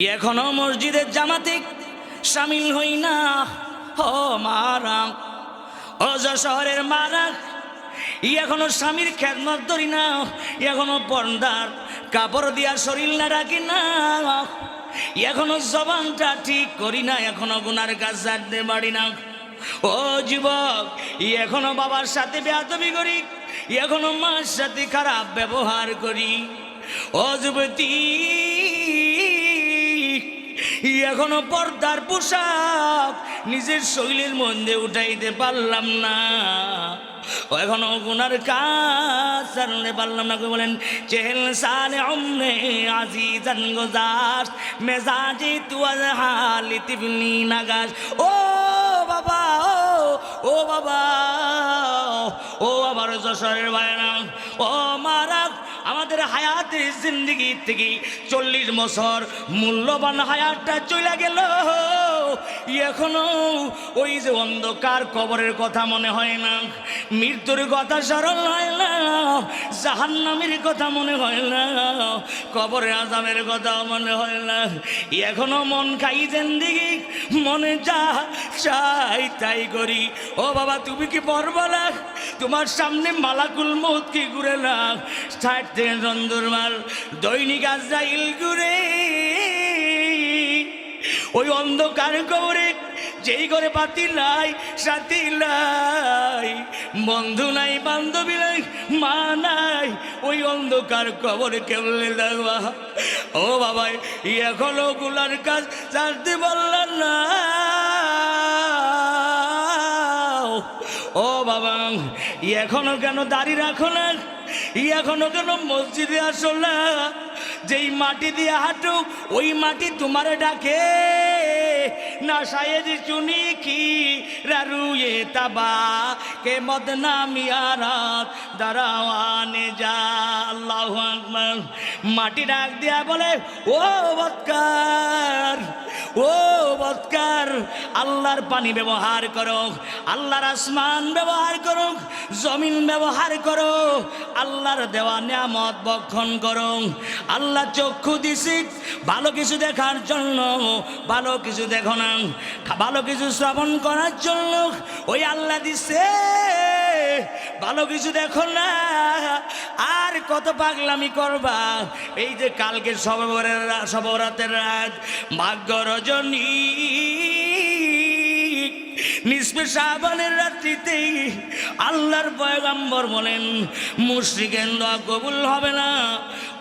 এখনও মসজিদের জামাতে সামিল হই না? ও মারা ও শহরের মারা এখনও স্বামীর খেদমত ধরি না। এখনও পর্দার কাপড় দিয়া শরীর না রাখি না। এখনও জবানটা ঠিক করি না। এখনও গুনার কাজ ছাড়তে পারি না। ও যুবক এখনও বাবার সাথে বেয়াদবি করি। এখনও মার সাথে খারাপ ব্যবহার করি। ও যুবতী এখনও পর্দার পোশাক নিজের শৈলীর মধ্যে উঠাইতে পারলাম না। এখনও গুনার কাজ সারতে পারলাম না। কেউ বলেন, চেহেল সালে অমনে আজি জান গোজাস, মেজাজি তুয়াজ হালি তিবলি নাগাস। ও বাবা, ও ও বাবা, ও আমার যশোরের ভাইরা, ও মারা আমাদের হায়াতে জিন্দগি থেকে চল্লিশ বছর মূল্যবান হায়াতটা চলে গেল। এখনও ওই যে অন্ধকার কবরের কথা মনে হয় না। মৃত্যুর কথা স্মরণ হয় না, জাহান্নামের কথা মনে হয় না, কবরের আজামের কথা মনে হয় না। এখনও মন খাই জিন্দিগি, মনে যা চাই তাই করি। ও বাবা, তুমি কি পড়ব না তোমার সামনে মালাকুল মত কি ঘুরে না? ষাট থেকে চন্দুরমাল দৈনিক আজরাইল ঘুরে। ওই অন্ধকার কবরে যেই করে পাতি নাই, সাথী নাই, বন্ধু নাই, বান্ধবী নাই, মা নাই, ওই অন্ধকার কবরে কেমনে দেখবা ও বাবা এখনও গুলার কাজ জানতে পারলাম না। ও বাবা এখনও কেন দাঁড়িয়ে রাখো না? এখনও কেন মসজিদে আসো না? যেই মাটি দিয়ে হাঁটুক ওই মাটি তোমার ডাকে। না শায়েদ চুনি কি রারুয়ে তাবা কে মদনা মিয়ারাত দারাওয়ানে যা। আল্লাহ মাটি ডাক দিয়া বলে, ও বৎকার ও বৎকার, আল্লাহর পানি ব্যবহার করো, আল্লাহর আসমান ব্যবহার করো, জমিন ব্যবহার করো, আল্লাহর দেওয়া নিয়ামত বক্ষণ করো, আল্লাহ চক্ষু দিছি, ভালো কিছু দেখার জন্য, ভালো কিছু দেখো না, ভালো কিছু শ্রবণ করার জন্য, ওই আল্লাহ দিছে। ভালো কিছু দেখো না। আর কত পাগলামি করবা। এই যে কালকে সবরের সবরাতের রাত ভাগ্য রজনী নিষ্পে সাবানের রাত্রিতেই আল্লাহর পয়গাম্বর বলেন, মুশ্রিকের দোয়া কবুল হবে না।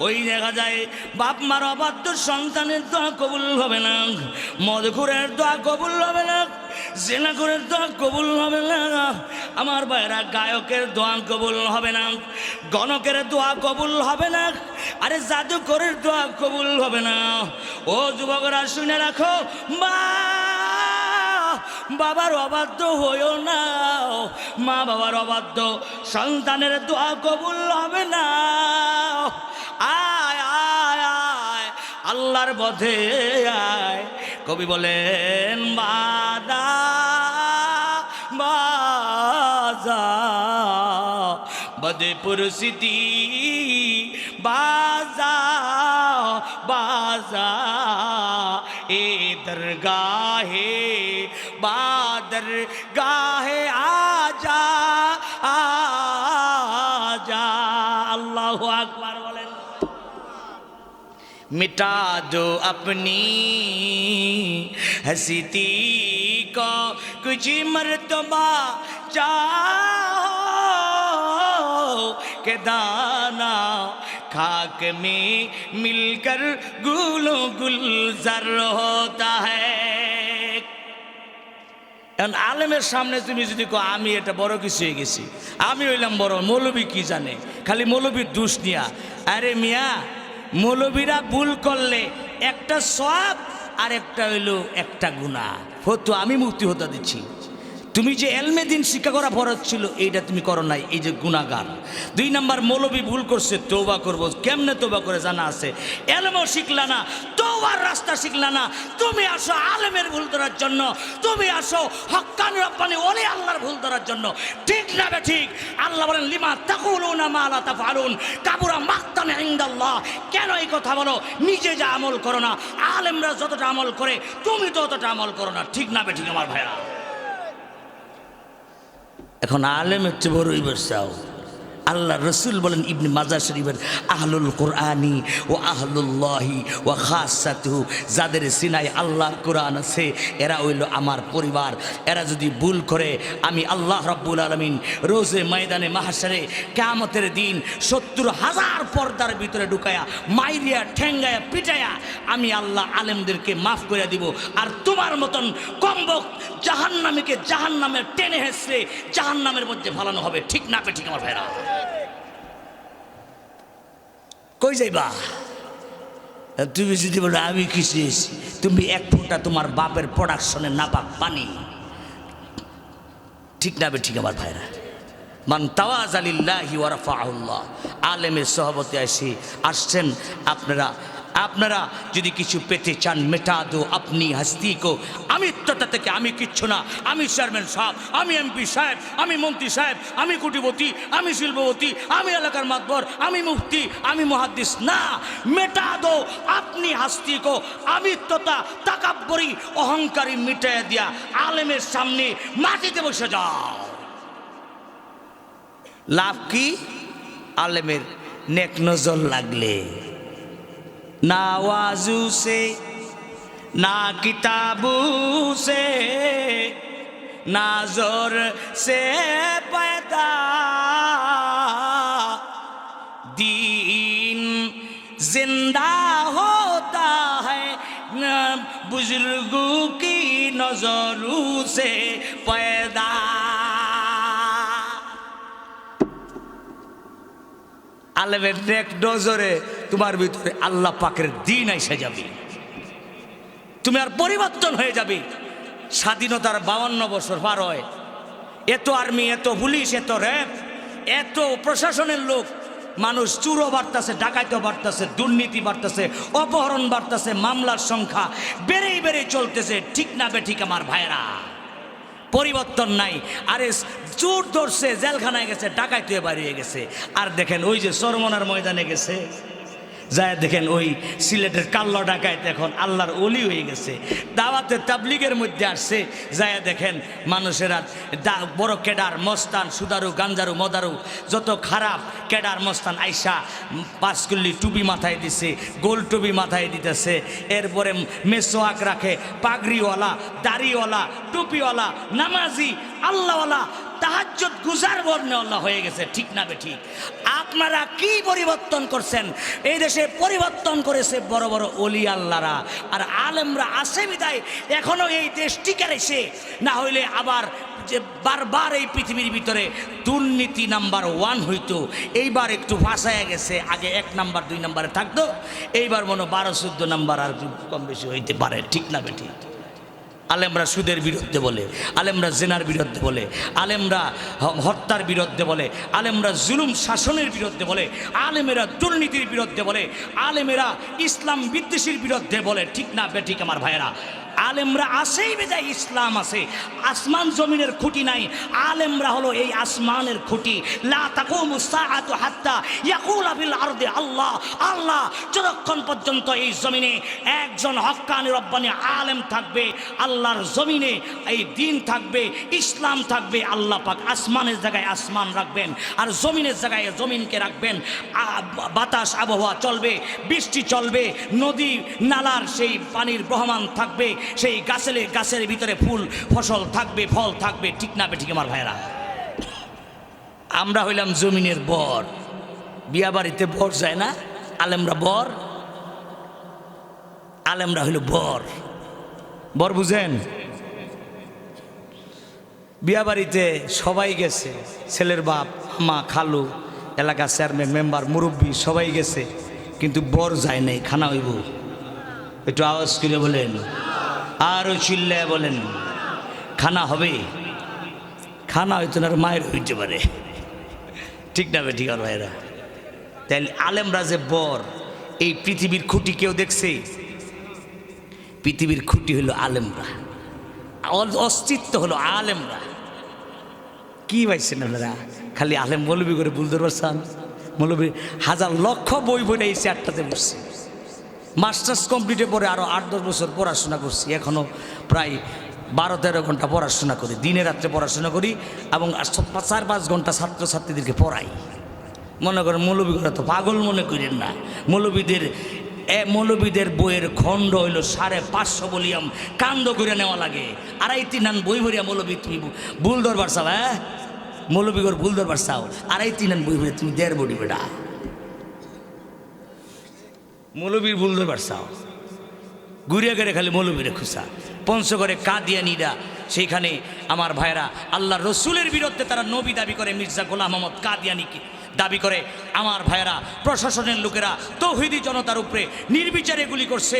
ওই দেখা যায় বাপ মার অবাধ্য সন্তানের দোয়া কবুল হবে না। মধুকুরের দোয়া কবুল হবে না। জেনাকুরের দোয়া কবুল হবে না। আমার বাইরা গায়কের দোয়া কবুল হবে না। গণকের দোয়া কবুল হবে না। আরে জাদুকরের দোয়া কবুল হবে না। ও যুবকরা, শুনে রাখো, মা, বাবার অবাধ্য হইও না। মা বাবার অবাধ্য, সন্তানের দোয়া কবুল হবে না। আয় আয় আয় আল্লাহর বধে আয়। কবি বলেন বাদা বাজা বদে পুরসিতি বাজা বাজা এ দরগাহে বাদর গাহে আজা मिटा दो अपनी हसीती को कुछ मर्तबा चाहो के दाना खाक में मिलकर गुलों गुलजर होता है এখন আলেমের সামনে তুমি যদি কো আমি এটা বড় কিছু হয়ে গেছি আমি হইলাম বড় মৌলবী কি জানে খালি মৌলবীর দুষ নিয়া আরে মিয়া মৌলবীরা ভুল করলে একটা সব আর একটা হইল একটা গুণা হতো আমি মুক্তি হতে দিচ্ছি। তুমি যে এলমে দিন শিক্ষা করা ফরজ ছিল, এইটা তুমি করো নাই, এই যে গুণাগার। দুই নাম্বার, মৌলবী ভুল করছে তৌবা করব। কেমনে তৌবা করে জানা আছে? এলমও শিখলা না তৌবার রাস্তা শিখলা না। তুমি আসো আলেমের ভুল ধরার জন্য, তুমি আসো হক্কান রব্বানি, ওলি আল্লাহর ভুল ধরার জন্য। ঠিক না বে ঠিক? আল্লাহ বলেন, লিমা তাকুলুনা মা লা তাফআলুন। কাবুরা মাক্তান ইনদাল্লাহ। কেন এই কথা বলো? নিজে যা আমল করো না। আলেমরা যতটা আমল করে, তুমি ততটা আমল করো না। ঠিক না বে ঠিক আমার ভাইরা? এখন আলেমের চেয়ে বড়ই বসাও আল্লাহ রসুল বলেন, ইবনে মাজা শরীফের আহলুল কোরআনি ও আহলুল্লাহি ও খাসাতহু, যাদের সিনাই আল্লাহর কোরআন আছে, এরা হইল আমার পরিবার। এরা যদি ভুল করে, আমি আল্লাহ রব্বুল আলমিন রোজে ময়দানে মাহাসারে কেয়ামতের দিন সত্তর হাজার পর্দার ভিতরে ঢুকায়া, মাইরিয়া, ঠেঙ্গায়া, পিটায়া, আমি আল্লাহ আলেমদেরকে মাফ করে দিব। আর তোমার মতন কম্বক জাহান্নামীকে জাহান্নামের টেনে হেসড়ে জাহান্নামের মধ্যে ফালানো হবে, ঠিক না পে ঠিক আমার ভাইরা? কই যাইবা? তুমি যদি বলো, আমি কিছু তুমি এক ফোঁটা তোমার বাপের প্রোডাকশনে নাপাক পানি ঠিক না ঠিক আমার ভাইরা। মান তাওয়াজ আলিল্লাহি ওয়ারাফাহুল্লাহ আলেমের সহবতে আসি আসছেন আপনারা আপনারা যদি কিছু পেতে চান, মেটা দো, আপনি, হাস্তি কো, আমি আমিত্বতা থেকে আমি কিচ্ছু না। আমি চেয়ারম্যান সাহেব, আমি এমপি সাহেব, আমি মন্ত্রী সাহেব, আমি কুটিপতি, আমি শিল্পপতি, আমি এলাকার মাতবর, আমি মুফতি, আমি মহাদ্দিস না। মেটা দো, আপনি, হাস্তি কো আমি আমিত্বতা তাকাব্বরি, অহংকারী মিটাইয়া দিয়া আলেমের সামনে মাটিতে বসে যাও। লাভ কি? আলেমের নেক নজর লাগলে। না ওয়াজু সে না কিতাবু সে না জোর সে पैदा दीन जिंदा होता है न बुजुर्गों की नजरों से पैदा আলেমের নেক নজরে তোমার ভিতরে আল্লাহ পাকের দিন এসে যাবে। তুমি আর পরিবর্তন হয়ে যাবে। স্বাধীনতার বাউন্ন বছর পার হয়। এত আর্মি, এত পুলিশ, এত র্যাব, এত প্রশাসনের লোক। মানুষ চুরো বাড়তেছে, ডাকাইতে বাড়তেছে, দুর্নীতি বাড়তেছে, অপহরণ বাড়তেছে, মামলার সংখ্যা বেড়েই বেড়েই চলতেছে। ঠিক না বে ঠিক আমার ভাইরা পরিবর্তন নাই। আরে চোর ধরছে, জেলখানায় গেছে, ডাকাইতে বাড়িয়ে গেছে। আর দেখেন ওই যে সরমনার ময়দানে গেছে। যায় দেখেন ওই সিলেটের কাল্লা ডাকাইতে এখন আল্লাহর অলি হয়ে গেছে। দাওয়াতে তাবলিগের মধ্যে আসছে, যায় দেখেন মানুষেরা বড় কেডার, মস্তান, সুদারু, গাঞ্জারু, মদারু, যত খারাপ কেডার, মস্তান আইসা পাঁচকুল্লি টুপি মাথায় দিছে, গোল টুপি মাথায় দিতেছে, এরপরে মেসোয়াক রাখে, পাগড়িওয়ালা, দাড়িওয়ালা, টুপিওয়ালা, নামাজি, আল্লাহওয়ালা তাহাজ্জত গুজার বর্ণওয়ালা হয়ে গেছে, ঠিক না ঠিক? আপনারা কি পরিবর্তন করছেন? এই দেশে পরিবর্তন করেছে বড় বড় অলি আল্লাহরা, আর আলেমরা আসে বিদায়, এখনও এই দেশ টিকে রয়েছে না হইলে আবার যে বারবার এই পৃথিবীর ভিতরে দুর্নীতি নাম্বার ওয়ান হইতো, এইবার একটু ফাঁসায় গেছে, আগে এক নাম্বার, দুই নাম্বারে থাকতো, এইবার মনে বারো চোদ্দ নাম্বার আর কম বেশি হইতে পারে, ঠিক না বে ঠিক? আলেমরা সুদের বিরুদ্ধে বলে, আলেমরা জেনার বিরুদ্ধে বলে, আলেমরা হত্যার বিরুদ্ধে বলে, আলেমরা জুলুম শাসনের বিরুদ্ধে বলে, আলেমেরা দুর্নীতির বিরুদ্ধে বলে, আলেমেরা ইসলাম বিদ্বেষীর বিরুদ্ধে বলে, ঠিক না বেঠিক আমার ভাইয়েরা? আলেমরা আসেই বেজায় ইসলাম আছে। আসমান জমিনের খুঁটি নাই। আলেমরা হলো এই আসমানের খুঁটি। আল্লাহ। আল্লাহ যতক্ষণ পর্যন্ত এই জমিনে একজন হক্কানি রব্বানি আলেম থাকবে, আল্লাহর জমিনে এই দিন থাকবে, ইসলাম থাকবে, আল্লাহ পাক আসমানের জায়গায় আসমান রাখবেন আর জমিনের জায়গায় জমিনকে রাখবেন। বাতাস, আবহাওয়া চলবে, বৃষ্টি চলবে, নদী, নালার সেই পানির বহমান থাকবে। সেই গাছের গাছের ভিতরে ফুল, ফসল থাকবে, ফল থাকবে, ঠিক না ঠিক আমার ভাইরা আমরা হইলাম জমিনের বর। বিয়া বাড়িতে বর যায় না, আলেমরা বর। আলেমরা হইল বর। বর বুঝেন? বিয়া বাড়িতে সবাই গেছে, ছেলের বাপ, মা, খালু এলাকার চেয়ারম্যান, মেম্বার, মুরব্বী, সবাই গেছে, কিন্তু বর যায় নাই, খানা হইব। একটু আওয়াজ করে বলেন। আরও চিল্লায় বলেন, খানা হবে? খানা হয়তো না মায়ের হইতে পারে। ঠিক না ঠিক আর ভাইরা তাইলে আলেমরা যে বর, এই পৃথিবীর খুঁটি কেউ দেখছে? পৃথিবীর খুঁটি হলো আলেমরা। অস্তিত্ব হলো আলেমরা। কি পাইছেন আপনারা? খালি আলেম মৌলবি করে বুলদর পারছেন মৌলবি হাজার লক্ষ বই বই এই চারটাতে বসছে। মাস্টার্স কমপ্লিটে পরে আরও আট, দশ বছর পড়াশোনা করছি। এখনও প্রায় বারো, তেরো ঘণ্টা পড়াশোনা করি। দিনে রাত্রে পড়াশোনা করি এবং চার, পাঁচ ঘণ্টা ছাত্রছাত্রীদেরকে পড়াই। মনে করেন মৌলবীরা তো পাগল মনে করেন না। মৌলবীদের এ মৌলবীদের বইয়ের খণ্ড হইল সাড়ে পাঁচশো বলিয়াম কান্দ করে নেওয়া লাগে। আড়াই তিন আন বই ভরিয়া মৌলবী তুমি ভুল দরবার চাও হ্যাঁ? মৌলবীগর ভুল দরবার চাও। আড়াই তিন আন বই ভরিয়া তুমি দেড় বডি বেটা মৌলবীর ভুল ধরবার চাও। ঘুরিয়া গেড়ে খালি মৌলবীরে খুশা পঞ্চগড়ে কাদিয়ানিরা সেইখানে আমার ভাইরা আল্লাহ রসুলের বিরুদ্ধে তারা নবী দাবি করে, মির্জা গোলাম মোহাম্মদ কাদিয়ানিকে দাবি করে। আমার ভাইরা প্রশাসনের লোকেরা তৌহিদি জনতার উপরে নির্বিচারে গুলি করছে।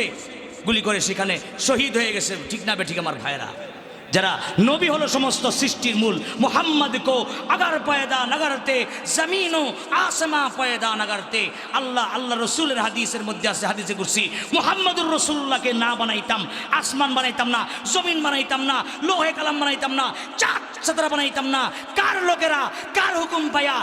গুলি করে সেখানে শহীদ হয়ে গেছে। ঠিক না বে ঠিক আমার ভাইরা যারা নবী হলো সমস্ত সৃষ্টির মূল। মোহাম্মদ কো আগার পয়দা নাগারতে জমিন ও আসমা পয়দা নাগারতে। আল্লাহ আল্লাহ রসুলের হাদিসের মধ্যে আছে হাদিসে করছি মোহাম্মদুর রসুল্লাহকে না বানাইতাম, আসমান বানাইতাম না, জমিন বানাইতাম না, লোহে কালাম বানাইতাম না, চাঁদ চাতরা বানাইতাম না। কার লোকেরা, কার হুকুম পায়া,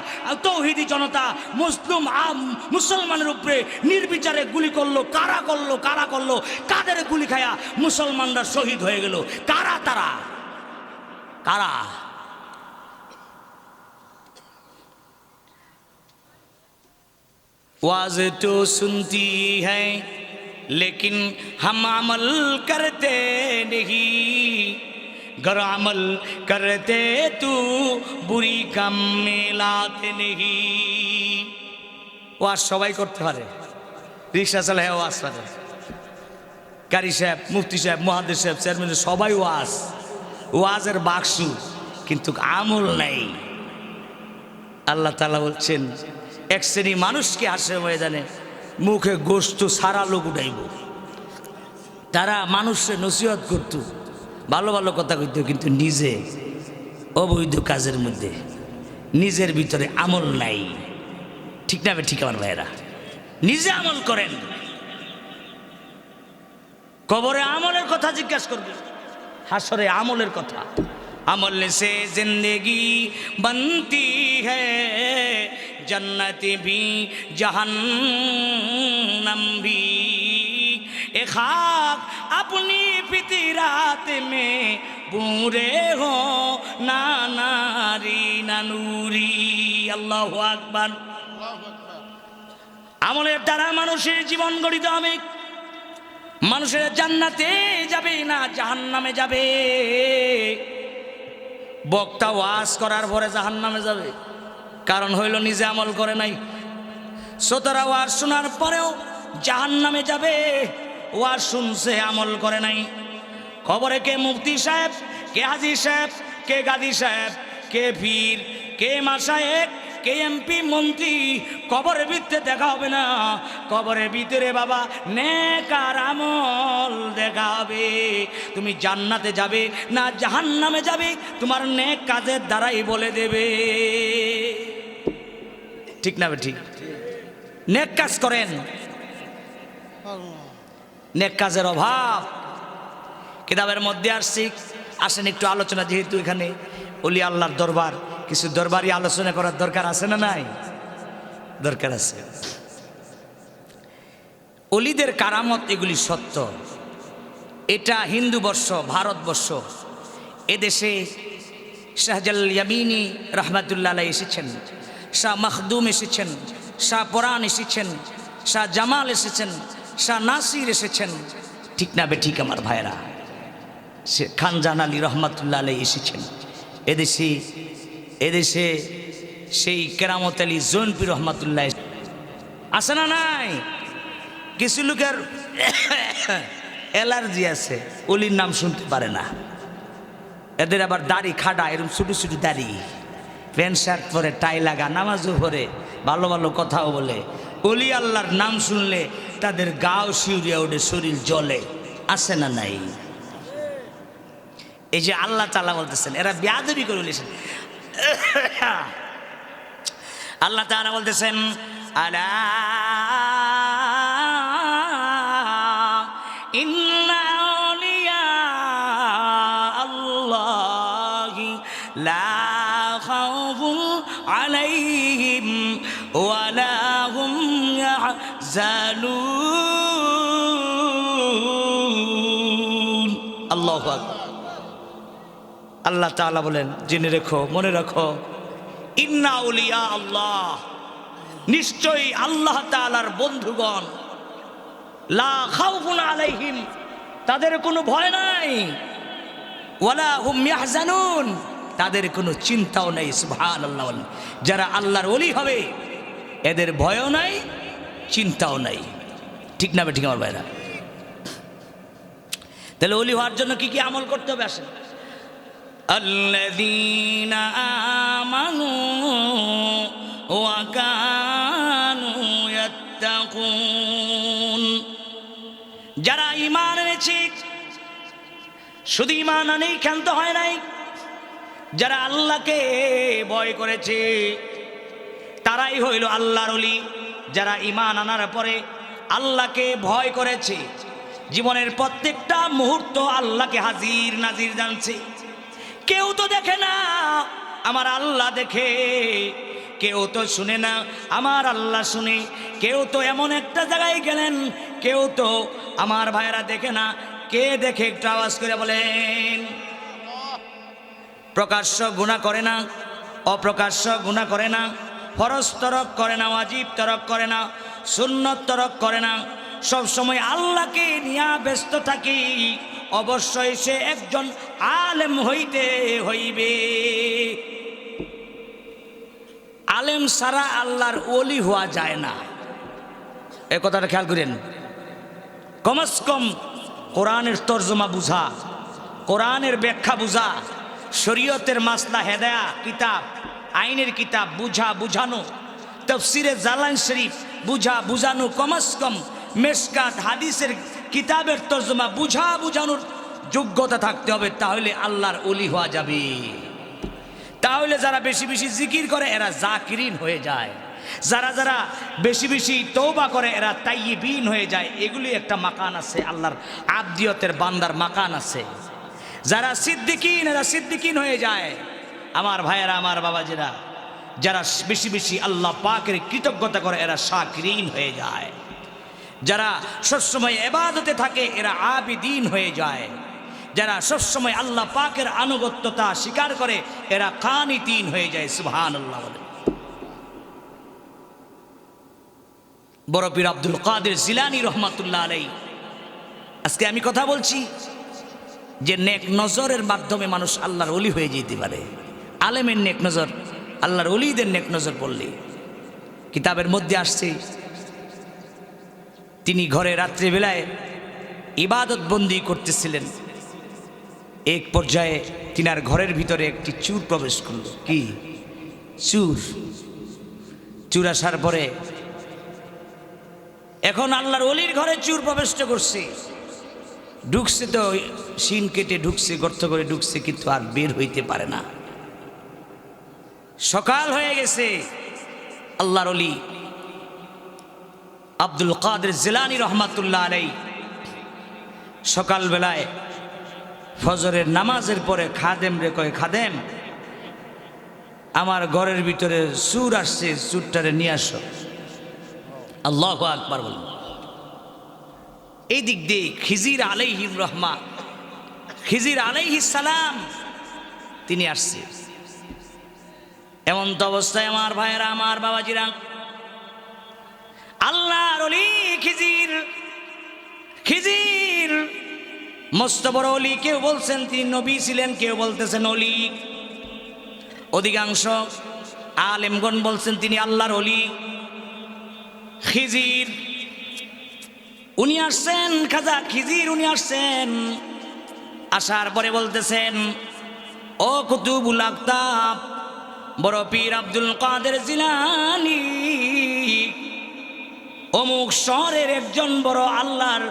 তৌহিদি জনতা, মুসলিম আম, মুসলমানের উপরে নির্বিচারে গুলি করল, কারা করল কারা করল, কাদের গুলি খায়া মুসলমানরা শহীদ হয়ে গেল, কারা তারা? কারা वाज तो सुनती है लेकिन हम अमल करते नहीं गर अमल करते तू बुरी काम में लाते नहीं ওয়াজ সবাই করতে পারে রিক্সা চালায় ওয়াজ পারে কারি সাহেব মুফতি সাহেব মহাদেব সাহেব চেয়ারম্যান সবাই ওয়াজ ওয়াজের বাক্সু, কিন্তু আমল নাই। আল্লাহ তালা বলছেন, এক শ্রেণি মানুষকে হাসে ময়দানে, মুখে গোস্ত সারা লোক উঠাইব। তারা মানুষের নসিহত করত, ভালো ভালো কথা কইত, কিন্তু নিজে অবৈধ কাজের মধ্যে, নিজের ভিতরে আমল নাই। ঠিক না ঠিক আমার ভাইয়েরা? নিজে আমল করেন। কবরে আমলের কথা জিজ্ঞাসা করবে। হাসরে আমলের কথা। আমল সে জিন্দেগি বনতি হন্নতি ভি জহন্নম ভি। এ খাক আপনি পিতি রাত মে বুড়ে হো না নারী নানুরি আল্লাহ আকবর। আমলের দ্বারা মানুষের জীবন গড়িত হবে। মানুষের জান্নাতে যাবে না, জাহান্নামে যাবে। বক্তা ওয়াজ করার পরে জাহান্নামে যাবে। কারণ হইল নিজে আমল করে নাই। শ্রোতারা ওয়াজ শোনার পরেও জাহান্নামে যাবে, ওয়াজ শুনছে, আমল করে নাই। খবরে কে মুফতি সাহেব, কে হাজি সাহেব, কে গাদি সাহেব, কে পীর, কে মাসায়েক কে এমপি, মন্ত্রী? কবরের ভিতরে দেখা হবে না। কবরের ভিতরে বাবা নেকার আমল দেখা হবে। তুমি জান্নাতে যাবে না জাহান্নামে যাবে, তোমার নেক কাজের দ্বারাই বলে দেবে। ঠিক না ঠিক? নেক কাজ করেন। নেক কাজের অভাব। কিতাবের মধ্যে আসছি। আসেন একটু আলোচনা, যেহেতু এখানে অলি আল্লাহর দরবার। কিছু দরবারি আলোচনা করার দরকার আছে না নাই? দরকার আছে। অলিদের কারামত এগুলি সত্য। এটা হিন্দু বর্ষ ভারতবর্ষ এদেশে শাহজাল ইয়ামিনী রহমাতুল্লাহ এসেছেন, শাহ মাহদুম এসেছেন, শাহ পরাণ এসেছেন, শাহ জামাল এসেছেন, শাহ নাসির এসেছেন। ঠিক না বে ঠিক আমার ভাইরা সে খানজান আলী রহমাতুল্লাহ আলাই এসেছেন। এদেশে এদেশে সেই কেরামত আলী জৈনপি রহমাতুল্লাহ আছে না নাই? কিছু লোকের অ্যালার্জি আছে, অলির নাম শুনতে পারে না। এদের আবার দাড়ি খাডা এরকম ছোটো ছোটো দাড়ি। প্যান্ট, শার্ট পরে, টাই লাগা, নামাজও পরে ভালো ভালো কথাও বলে। অলি আল্লাহর নাম শুনলে তাদের গাও শিউরিয়া ওঠে শরীর জলে আছে না নাই? এই যে আল্লাহ তালা বলতেছেন, এরা বেয়াদবি করে বলেছেন। আল্লাহ তাআলা বলতেছেন আলা আলাইহিম ওয়ালা হুম ইয়াহজানুন আল্লাহু আকবার। আল্লাহ তাআলা বলেন, জেনে রেখো, মনে রাখো, ইন্না উলিয়া আল্লাহ, নিশ্চয়ই আল্লাহ তাআলার বন্ধুগণ, লা খাউফুন আলাইহিম, তাদের কোনো ভয় নাই, ওয়ালা হুম ইয়াহজানুন, তাদের কোনো চিন্তাও নাই, সুবহানাল্লাহ যারা আল্লাহর ওলি হবে, এদের ভয়ও নাই, চিন্তাও নাই। ঠিক না ঠিক আমার ভাইরা? তাহলে ওলি হওয়ার জন্য কি কি আমল করতে হবে আসেন। الذين آمنوا وكانوا يتقون যারা ইমান এনেছে শুধু ইমান আনেই ক্ষান্ত হয় নাই যারা আল্লাহকে ভয় করেছে তারাই হইল আল্লাহর অলি যারা ইমান আনার পরে আল্লাহকে ভয় করেছে জীবনের প্রত্যেকটা মুহূর্ত আল্লাহকে হাজির নাজির জানছে কেউ তো দেখে না, আমার আল্লাহ দেখে। কেউ তো শুনে না, আমার আল্লাহ শুনে। কেউ তো এমন একটা জায়গায় গেলেন, কেউ তো আমার ভাইয়েরা দেখে না। কে দেখে একটু আওয়াজ করে বলেন। প্রকাশ্য গুণা করে না, অপ্রকাশ্য গুণা করে না। ফরজ তরক করে না, ওয়াজিব তরক করে না, সুন্নত তরক করে না। সব সময় আল্লাহকে নিয়ে ব্যস্ত থাকি। অবশ্যই সে একজন আলেম হইতে হইবে। আলেম সারা আল্লাহর ওলি হওয়া যায় না। এ কথাটা খেয়াল করেন। কমস কম কোরআনের তর্জমা বুঝা, কোরআনের ব্যাখ্যা বুঝা, শরীয়তের মাসলা, হেদায়া, কিতাব, আইনের কিতাব বুঝা, বুঝানো, তফসিরে জালান শরীফ বুঝা, বুঝানো কমস কম মেসকাত হাদিসের কিতাবের তর্জমা বুঝা বুঝানোর যোগ্যতা থাকতে হবে, তাহলে আল্লাহর অলি হওয়া যাবে। তাহলে যারা বেশি বেশি জিকির করে, এরা জাকিরিন হয়ে যায়। যারা যারা বেশি বেশি তৌবা করে, এরা তাইবিন হয়ে যায়। এগুলি একটা মাকান আছে, আল্লাহর আবদিয়তের বান্দার মাকান আছে। যারা সিদ্দিকিন, এরা সিদ্দিকিন হয়ে যায়। আমার ভাইয়েরা, আমার বাবাজিরা, যারা বেশি বেশি আল্লাহ পাকের কৃতজ্ঞতা করে, এরা শাকরিন হয়ে যায়। যারা সবসময় এবাদতে থাকে, এরা আবিদিন হয়ে যায়। যারা সবসময় আল্লাহ পাকের আনুগত্যতা স্বীকার করে, এরা কানিতিন হয়ে যায় সুহান আল্লাহ বলে। বড় পীর আব্দুল কাদের জিলানি রহমাতুল্লাহ আলাই আজকে আমি কথা বলছি যে নেক নজরের মাধ্যমে মানুষ আল্লাহর অলি হয়ে যেতে পারে। আলেমের নেক নজর, আল্লাহর অলিদের নেক নজর পড়লে কিতাবের মধ্যে আসছে তিনি ঘরে রাত্রিবেলায় ইবাদত বন্দি করতেছিলেন। এক পর্যায়ে তিনার ঘরের ভিতরে একটি চুর প্রবেশ করল। কি? চুর। চুর আসার পরে এখন আল্লাহর অলির ঘরে চুর প্রবেশ করছে। ঢুকছে তো শিন কেটে ঢুকছে গর্ত করে ঢুকছে কিন্তু আর বের হইতে পারে না। সকাল হয়ে গেছে। আল্লাহর অলি আব্দুল কাদের জিলানি রহমাতুল্লাহ আলাই সকালবেলায় ফজরের নামাজের পরে খাদেম রে কয়, খাদেম, আমার ঘরের ভিতরে সুর আসছে সুরটারে নিয়ে আসো। আল্লাহ আকবার বল এই দিক দিয়ে খিজির আলাইহিম রহমা খিজির আলাইহি সালাম, তিনি আসছে। এমন তো অবস্থায় আমার ভাইয়েরা, আমার বাবাজিরা আল্লাহর অলি খিজির খিজির। মস্ত অলি, কেউ বলছেন তিনি নবী ছিলেন, কেউ বলতেছেন অলি। অধিকাংশ আলেমগণ বলছেন তিনি আল্লাহর অলি। খিজির, উনি আসছেন, খাজা খিজির উনি আসছেন। আসার পরে বলতেছেন, ও কুতুবুল আক্তাব বড় পীর আব্দুল কাদের জিলানি। অমুক শহরের একজন বড় আল্লাহর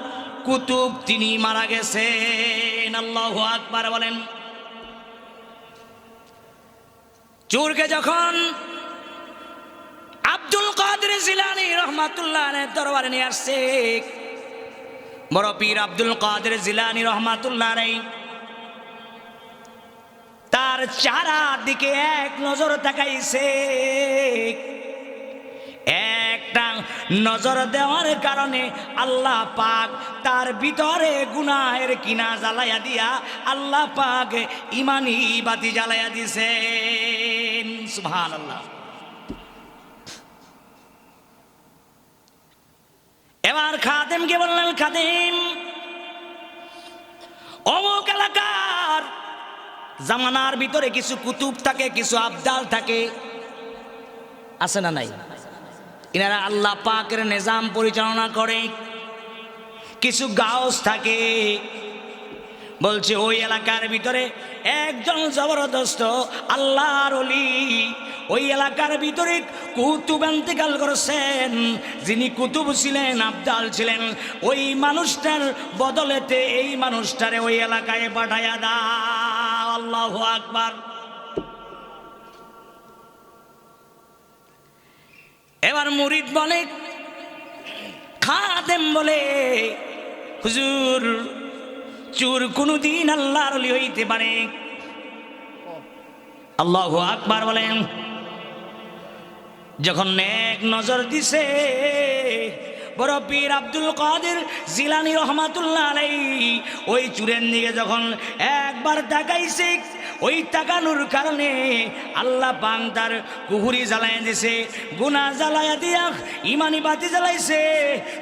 কুতুব, তিনি মারা গেছেন। আল্লাহ আকবার বলেন। চোরকে যখন আব্দুল কাদের জিলানি রহমাতুল্লাহ দরবারে নিয়ে আসছে, বড় পীর আব্দুল কাদের জিলানি রহমাতুল্লাহ তার চারা দিকে এক নজর তাকাইছে। একটা নজর দেওয়ার কারণে আল্লাহ পাক তার ভিতরে গুনাহের কিনা জ্বালাইয়া দিয়া আল্লাহ পাক ইমানি বাতি জ্বালাইয়া দিছে সুবহান আল্লাহ এবার খাদেমকে বললেন, খাদেম, অমুক এলাকার জামানার ভিতরে কিছু কুতুব থাকে, কিছু আবদাল থাকে, আছে না নাই? এনারা আল্লাহ পাকের নিজাম পরিচালনা করে। কিছু গাউস থাকে, বলছে ওই এলাকার ভিতরে একজন জবরদস্ত আল্লাহর অলি ওই এলাকার ভিতরে কুতুব এন্তেকাল করেছেন, যিনি কুতুব ছিলেন, আবদাল ছিলেন। ওই মানুষটার বদলেতে এই মানুষটারে ওই এলাকায় পাঠাইয়া দাও, আল্লাহ আকবার। এবার মুরিদ বলে, খাদেম বলে, হুজুর, চুর কোনদিন আল্লাহর অলি হইতে পারে। আল্লাহ আকবার বলেন, যখন এক নজর দিছে বড় পীর আব্দুল কাদের জিলানি রহমাতুল্লাহ আলাই ওই চুরের দিকে যখন একবার তাকাইছে, ওই তাকানোর কারণে আল্লাহ পাং তার কুহুরি জ্বালাই দিছে গুনা জ্বালাইয়া দিয়া ইমানি বাতি জ্বালাইছে,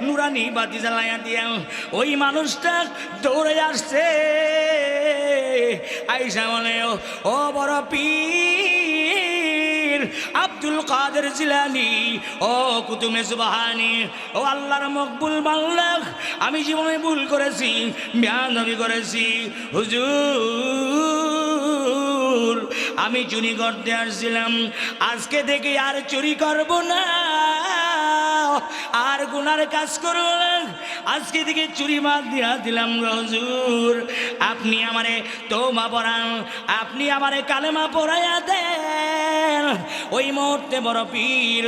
নুরানি বাতি জ্বালাইয়া দিয়া, ওই মানুষটা দৌড়ে আসছে। আইসা ও- ও বড় পীর আব্দুল কাদের জিলানি। ও কুতুমে সুবাহানি ও আল্লাহর মকবুল বাল্লাহ আমি জীবনে ভুল করেছি বেয়ানবি করেছি। হুজুর, আমি চুরি করতে আসছিলাম, আজকে থেকে আর চুরি করব না। আর গুনার কাজ করব আজকে থেকে চুরি বাদ দিয়া দিলাম হজুর। আপনি আমারে তোমা পড়ান, আপনি আমারে কালেমা পড়াইয়া দেন। ওই মুহূর্তে বড় পীর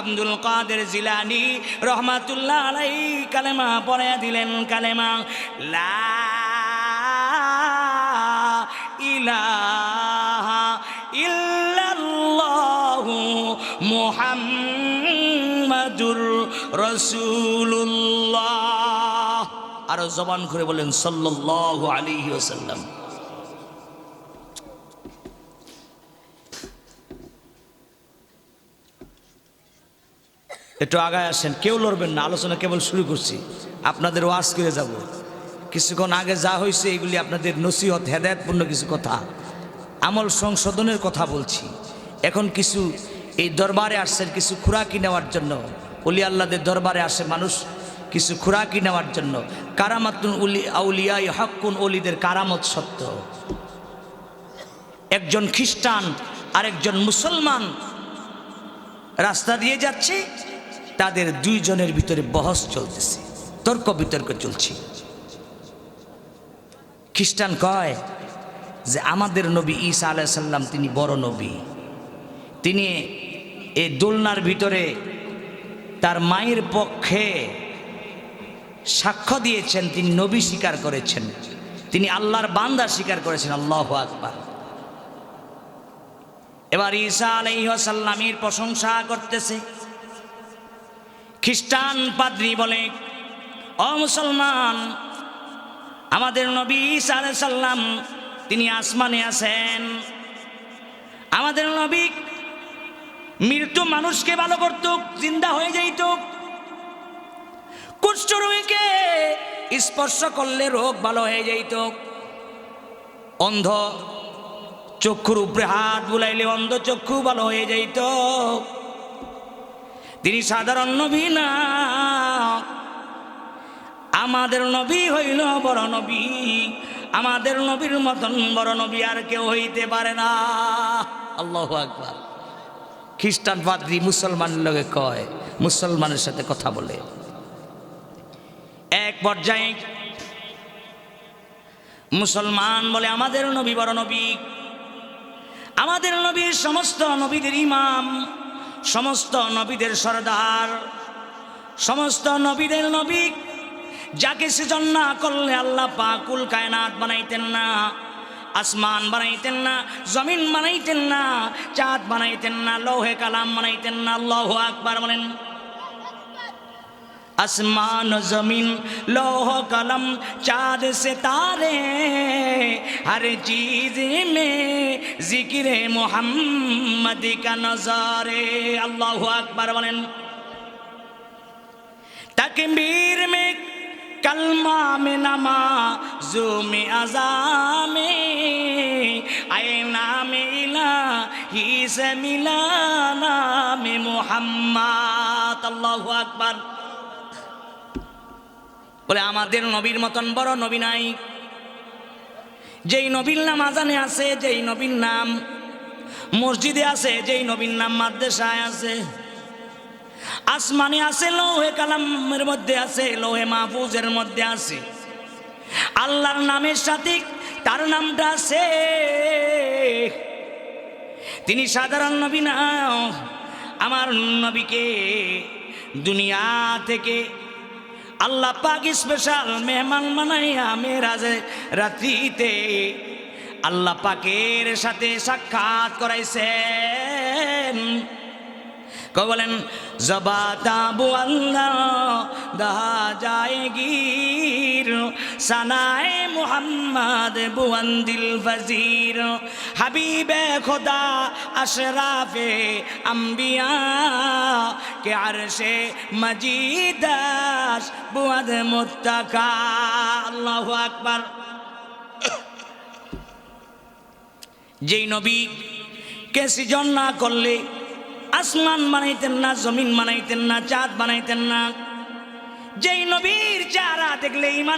আব্দুল কাদের জিলানি রহমাতুল্লাহ আলাই কালেমা পড়াইয়া দিলেন, কালেমা, লা ইলাহা ইল্লাল্লাহু মুহাম্মাদুর রাসূলুল্লাহ। আরও জবান করে বলেন, সাল্লাল্লাহু আলাইহি ওয়াসাল্লাম। একটু আগায় আসেন, কেউ লড়বেন না, আলোচনা কেবল শুরু করছি। আপনাদের ওয়াজ করে যাব। কিছুক্ষণ আগে যা হয়েছে, এগুলি আপনাদের নসিহত, হেদায়তপূর্ণ কিছু কথা। আমল সংশোধনের কথা বলছি। এখন কিছু, এই দরবারে আসছেন কিছু খুরাকি নেওয়ার জন্য। অলি আল্লাদের দরবারে আসে মানুষ কিছু খুরাকি নেওয়ার জন্য। কারামাতুন উলি আউলিয়া হকুন অলিদের কারামত সত্য। একজন খ্রিস্টান আর একজন মুসলমান রাস্তা দিয়ে যাচ্ছে। তাদের দুইজনের ভিতরে বহস চলতেছে। তর্ক বিতর্ক চলছে। খ্রিস্টান কয় যে আমাদের নবী ঈসা আলাহ সাল্লাম তিনি বড় নবী। তিনি এই দোলনার ভিতরে তার মায়ের পক্ষে সাক্ষ্য দিয়েছেন, তিনি নবী স্বীকার করেছেন। তিনি আল্লাহর বান্দা স্বীকার করেছেন, আল্লাহ আকবার। এবার ঈসা আলাইসাল্লামের প্রশংসা করতেছে। খ্রিস্টান পাদ্রী বলে অ মুসলমান, আমাদের নবী আলাইহিস সাল্লাম তিনি আসমানে আছেন। আমাদের নবী মৃত্যু মানুষকে ভালো করত জিন্দা হয়ে যাইত কুষ্ঠরোগীকে স্পর্শ করলে রোগ ভালো হয়ে যাইত অন্ধ চক্ষুর উপরে হাত বুলাইলে অন্ধ চক্ষু ভালো হয়ে যাইত। তিনি সাধারণ নবী না। আমাদের নবী হইল বড় নবী। আমাদের নবীর মতন বড় নবী আর কেউ হইতে পারে না। আল্লাহ আকবার। খ্রিস্টান পাদ্রী মুসলমানের লগে কয়, মুসলমানের সাথে কথা বলে। এক পর্যায়ে মুসলমান বলে, আমাদের নবী বড় নবী। আমাদের নবীর সমস্ত নবীদের ইমাম সমস্ত নবীদের সরদার, সমস্ত নবীদের নবী, যাকে সৃজন না করলে আল্লাহ পাকুল কায়নাত বানাইতেন না, আসমান বানাইতেন না, জমিন বানাইতেন না চাঁদ বানাইতেন না, লৌহে কালাম বানাইতেন না লৌহ আকবার বলেন। আসমান জমিন, লৌহ কলম, চাঁদ সে তারে হর চিজ মে জিকিরে মোহাম্মদিকা নজরে, আল্লাহ আকবার বলেন। তাকে বীর মে কলমা মে নামা, জুমে আজামে আয়ে নামে ইলা হিসে মিলা নামে মোহাম্মদ, আল্লাহ আকবার। বলে, আমাদের নবীর মতন বড় নবী নাই। যেই নবীর নাম আজানে আছে, যেই নবীর নাম মসজিদে আছে, যেই নবীর নাম মাদ্রাসায় আছে। আসমানে আছে, লোহে কালামের মধ্যে আছে, লোহে মাহফুজের মধ্যে আছে। আল্লাহর নামের সাথে তার নামটা আছে। তিনি সাধারণ নবী না, আমার নবীকে দুনিয়া থেকে আল্লাহ পাক স্পেশাল মেহমান মানাইয়া মেরাজে রাত্রিতে আল্লাহ পাকের সাথে সাক্ষাৎ করাইছেন। কে বলেন, জবাতাবু আল্লাহ, দাহা যায় গির সানায় মুহাম্মদ বুয়ান্দিল ফজির হাবিবে খোদা আশরাফে আম্বিয়া, কে আরশে মজিদাস বুয়াদ মুত্তাকা। আল্লাহু আকবার। যেই নবী কে সৃজন না করলে, আসমান বানাইতেন না, জমিন বানাইতেন না, চাঁদ বানাইতেন না। যেই নবীর চারা দেখলে ইমান